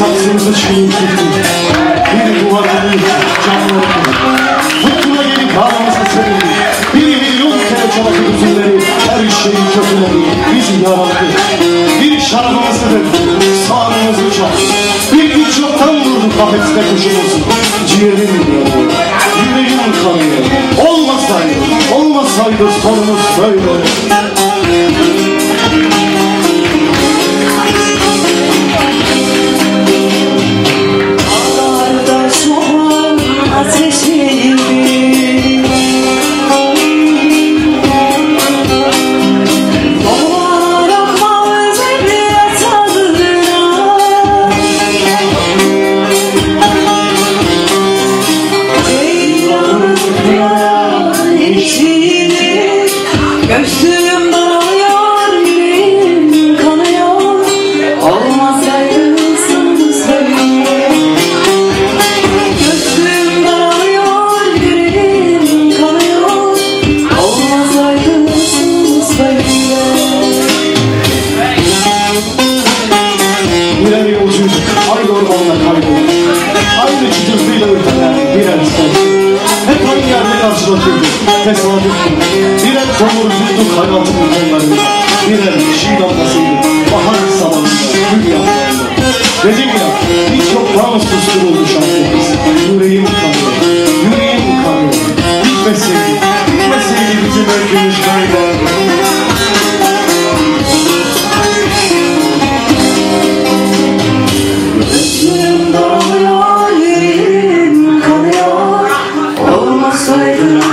Saksımızı çiğneyip Bir duvarını canlı Fırtına gelip ağlamasa senin Bir milyon kere çaldı üzümleri Her şeyin kötüleri bizi yarattı Bir şarabımızı döktü Sağrımızı çaldı Bir güç yoktan vurdu kafeste kuşumuz. Ciğerim yanıyor Yüreğim kanıyor Olmasaydı, olmasaydı sonumuz Hep aynı yerde karşılaşırdık, tesadüf. Birer tomurcuktuk hayatın konuları. Birer şiir damlasıydı, bahar Save the